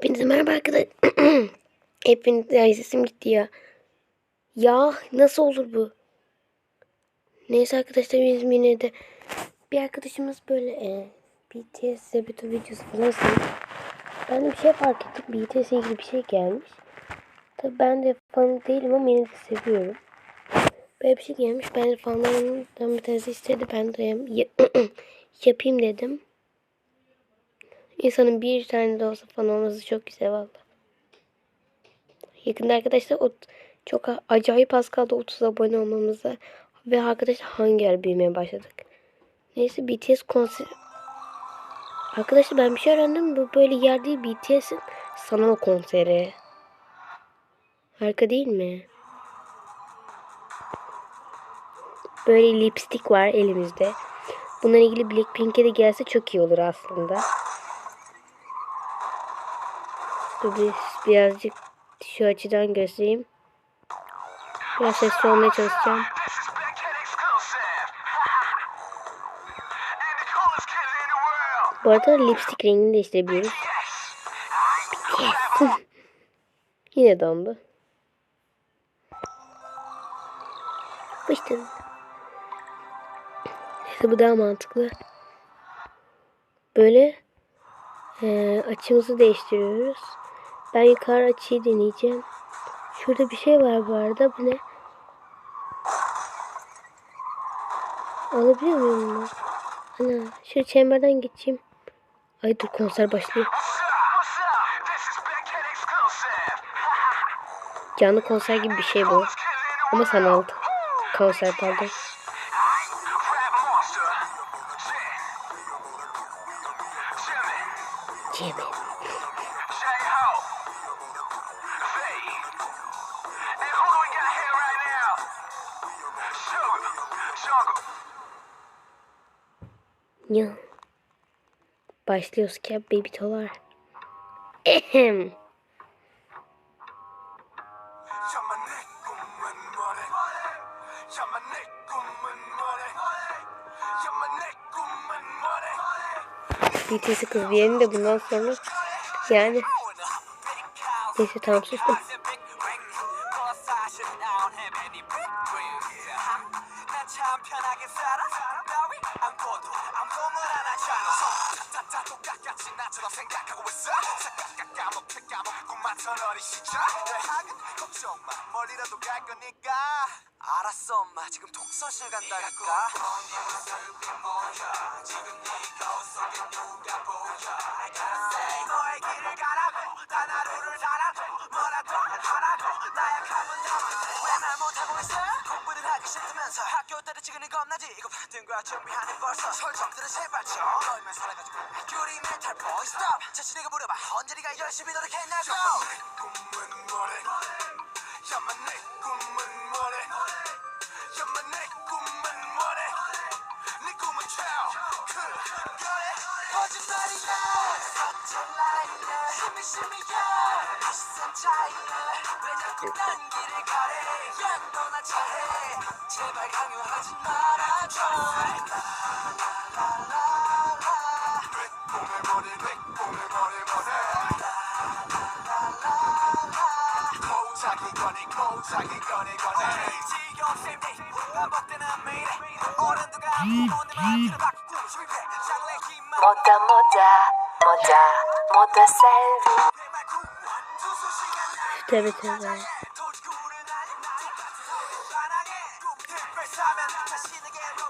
Hepinize merhaba arkadaşlar. Hepiniz ay sesim gitti ya. Ya nasıl olur bu? Neyse arkadaşlar bizim yine de bir arkadaşımız böyle e, BTS Zebito videosu falan. Ben de bir şey fark ettim. BTS'e ilgili bir şey gelmiş. Tabi ben de fan değilim ama yine de seviyorum. Böyle bir şey gelmiş. Ben de fanlarımdan bir tanesi istedi. Ben de ya- yapayım dedim. İnsanın bir tane de olsa fan olması çok güzel valla. Yakında arkadaşlar o çok acayip az kaldı 30 abone olmamıza. Ve arkadaşlar hangi yer büyümeye başladık. Neyse BTS konser... Arkadaşlar ben bir şey öğrendim. Bu böyle yer değil BTS'in sanal konseri. Harika değil mi? Böyle lipstick var elimizde. Bununla ilgili Blackpink'e de gelse çok iyi olur aslında. Dur bir, birazcık şu açıdan göstereyim. Biraz sesli olmaya çalışacağım. Bu arada lipstick rengini değiştirebiliyoruz. Yine dondu. İşte. Neyse bu daha mantıklı. Böyle eee, açımızı değiştiriyoruz. Ben yukarı açıyı deneyeceğim. Şurada bir şey var bu arada. Bu ne? Alabiliyor muyum bunu? Ana, şu çemberden geçeyim. Ay dur konser başlıyor. Canlı konser gibi bir şey bu. Ama sanal konser pardon. Rap Ya. Başlıyoruz ki baby dolar. Ehem. BTS kız diyelim de bundan sonra yani neyse tamam sustum. 뭐래 BTS kız diyelim de bundan sonra yani neyse tamam sustum. 참 편하게 살아 따위 안 꿔도 아무도 말안 하잖아 짝짝 똑같이 나처럼 생각하고 있어. 착각각 까먹게 까먹고만 터널이 시작 대학은 걱정 마 멀리라도 갈 거니까. 알았어 엄마. 지금 독서실 간다니까. 너의 싫다면서 학교 때려치기는 겁나지? 이거 받은 거야 준비하는 벌써 설정들은 제발 좀 너희만 살아가지고 유리 멘탈 보이 스톱 자신에게 물어봐. 언제 네가 열심히 노력했냐고. 야만 내 꿈은 뭐래? 야만 내 꿈은 뭐래? 야만 내 꿈은 뭐래? 네 꿈은 최고. 그래? 거짓말이야 서툴라이야 심이 심이야 모자 모자 모자 모자 셀비 길을 가래 야 너나 잘해 제발 강요하지 말아줘 라라라라 내 꿈을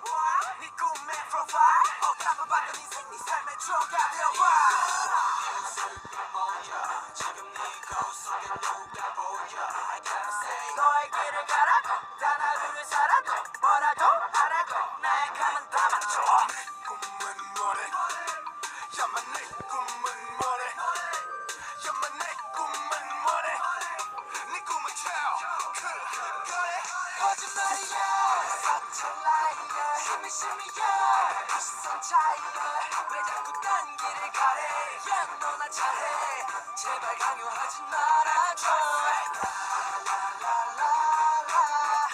버리 내 꿈을 버리 버리 고자기 거니 고자기 거니 거니 지겨운 셈이 반복되는 미래 어른도가 부모님의 길을 바꾸고 실패 장래희망 모다 모다 모다 모다 셀비 Tövbe tövbe. 너의 길을 가라고 단 하 서툴라이야 심이 심이야 이 시선 차이야 왜 자꾸 딴 길을 가래 야 너나 잘해 제발 강요하지 말아줘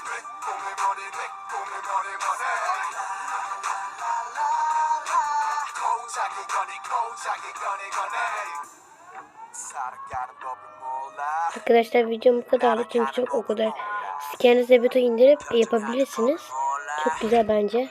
내 꿈을 버리 내 꿈을 버리 버리 고자기 거니 고자기 거니 거니 사 살아가는 법을 몰라 Arkadaşlar videom bu kadardı çünkü çok o kadar. Siz kendinize beton indirip yapabilirsiniz. Çok güzel bence.